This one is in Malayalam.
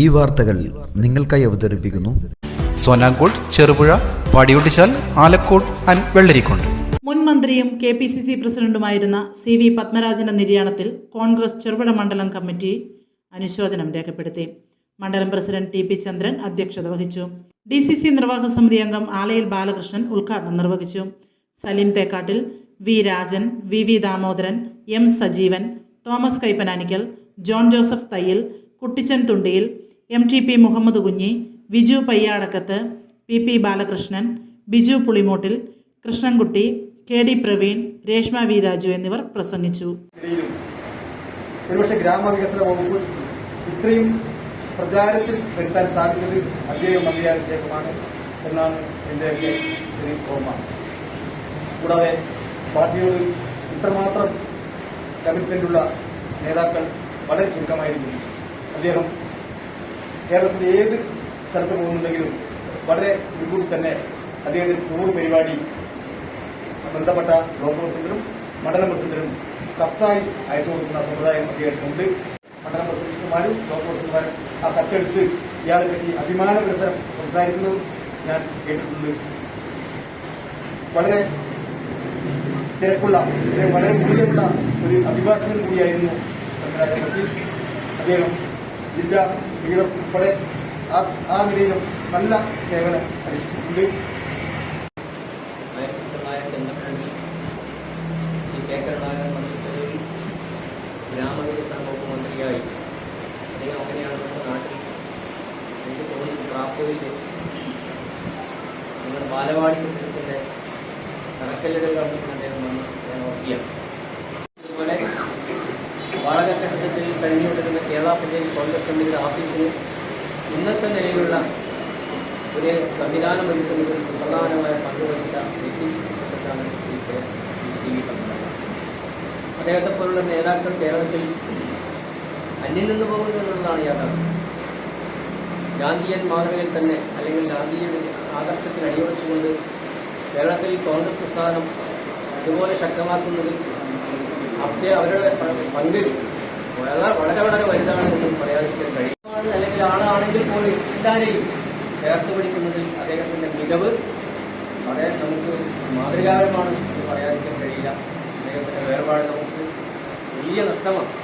ഈ വാർത്തകൾ നിങ്ങൾക്കായി അവതരിപ്പിക്കുന്നു. സോനാങ്കോട് ചെറുപുഴ പടിയൊട്ടിച്ചാൽ ആലക്കോട് ആൻഡ് വെള്ളരിക്കുണ്ട്. മുൻ മന്ത്രിയും കെ പി സി സി പ്രസിഡന്റുമായിരുന്ന സി വി പത്മരാജന്റെ നിര്യാണത്തിൽ കോൺഗ്രസ് ചെറുപുഴ മണ്ഡലം കമ്മിറ്റി അനുശോചനം രേഖപ്പെടുത്തി. മണ്ഡലം പ്രസിഡന്റ് ടി പി ചന്ദ്രൻ അധ്യക്ഷത വഹിച്ചു. ഡി സി സി നിർവാഹക സമിതി അംഗം ആലയിൽ ബാലകൃഷ്ണൻ ഉദ്ഘാടനം നിർവഹിച്ചു. Saleem Thekkattil V Rajan V V Damodaran M Sajeevan Thomas Kaippananikkal John Joseph Thayyil Kuttichan Thundiyil M T P Muhammad Kunhi Viju Payyadakkath P P Balakrishnan Biju Pulimottil Krishnankutty K D Praveen Reshma V Raju എന്നിവർ പ്രസംഗിച്ചു. ഒരുപക്ഷെ ഗ്രാമവികസന വകുപ്പ് ഇത്രയും പ്രചാരത്തിൽ വരുത്താൻ സാധിച്ചത് അദ്ദേഹം മന്ത്രിയായ ശേഷമാണ് എന്നാണ് ഒരു ഓർമ്മ. കൂടാതെ പാർട്ടിയോട് ഇത്രമാത്രം കമ്മിറ്റ്മെന്റുള്ള നേതാക്കൾ വളരെ ചുരുക്കമായിരുന്നു അദ്ദേഹം കേരളത്തിലെ ഏത് സ്ഥലത്ത് പോകുന്നുണ്ടെങ്കിലും വളരെ മുൻകൂട്ടി തന്നെ അദ്ദേഹത്തിന് പൂർവ പരിപാടി ബന്ധപ്പെട്ട ബ്ലോക്ക് പ്രസിഡന്റിനും മണ്ഡലം പ്രസിഡന്റിനും കത്തായി അയച്ചു കൊടുക്കുന്ന സമ്പ്രദായം അദ്ദേഹത്തിനുണ്ട്. മണ്ഡലം പ്രസിഡന്റുമാരും ബ്ലോക്ക് പ്രസിഡന്റുമാരും ആ കത്തെടുത്ത് ഇയാളെ പറ്റി അഭിമാന വികസനം സംസാരിക്കുന്നതും ഞാൻ കേട്ടിട്ടുണ്ട്. വളരെ തിരക്കുള്ള വളരെ മൂല്യമുള്ള ഒരു അഭിഭാഷകൻ കൂടിയായിരുന്നു അദ്ദേഹം ജില്ലാ ലീഡർ ഉൾപ്പെടെ ആ നിലയിലും നല്ല സേവനം അനുഷ്ഠിച്ചിട്ടുണ്ട് ഗ്രാമവികസന നമ്മുടെ ബാലവാടി കെട്ടിടത്തിന്റെ തറക്കല്ലുകൾ കണ്ടിട്ട് ഞാൻ ഓർക്കുകയാണ്. വാടകക്കെട്ടിടത്തിൽ കഴിഞ്ഞുകൊണ്ടിരുന്ന കേരള പ്രദേശ് കോൺഗ്രസ് കമ്മിറ്റിയുടെ ഓഫീസിന് ഇന്നത്തെ നിലയിലുള്ള ഒരു സംവിധാനം ഒരുക്കുന്നതിൽ സുപ്രധാനമായ പങ്കുവഹിച്ച കെ പി സി സി പ്രസിഡന്റാണ് Shri K T V Padmanabhan. അദ്ദേഹത്തെ പോലുള്ള നേതാക്കൾ കേരളത്തിൽ അന്യം നിന്ന് പോകുന്നു എന്നുള്ളതാണ് യാഥാർത്ഥ്യം. ഗാന്ധിയൻ മാതൃകയിൽ തന്നെ അല്ലെങ്കിൽ ഗാന്ധിയൻ ആദർശത്തിൽ അടിയുറച്ചുകൊണ്ട് കേരളത്തിൽ കോൺഗ്രസ് പ്രസ്ഥാനം അതുപോലെ ശക്തമാക്കുന്നതിൽ അവരുടെ അവരുടെ പങ്ക് വളരെ വളരെ വളരെ വലുതാണ് എന്ന് പറയാതിരിക്കാൻ കഴിയും. അല്ലെങ്കിൽ ആളാണെങ്കിൽ പോലും എല്ലാവരെയും ചേർത്ത് പിടിക്കുന്നതിൽ അദ്ദേഹത്തിന്റെ മികവ് വളരെ നമുക്ക് മാതൃകാപരമാണ് പറയാതിരിക്കാൻ കഴിയില്ല. അദ്ദേഹത്തിന്റെ വേർപാട് നമുക്ക് വലിയ നഷ്ടമാണ്.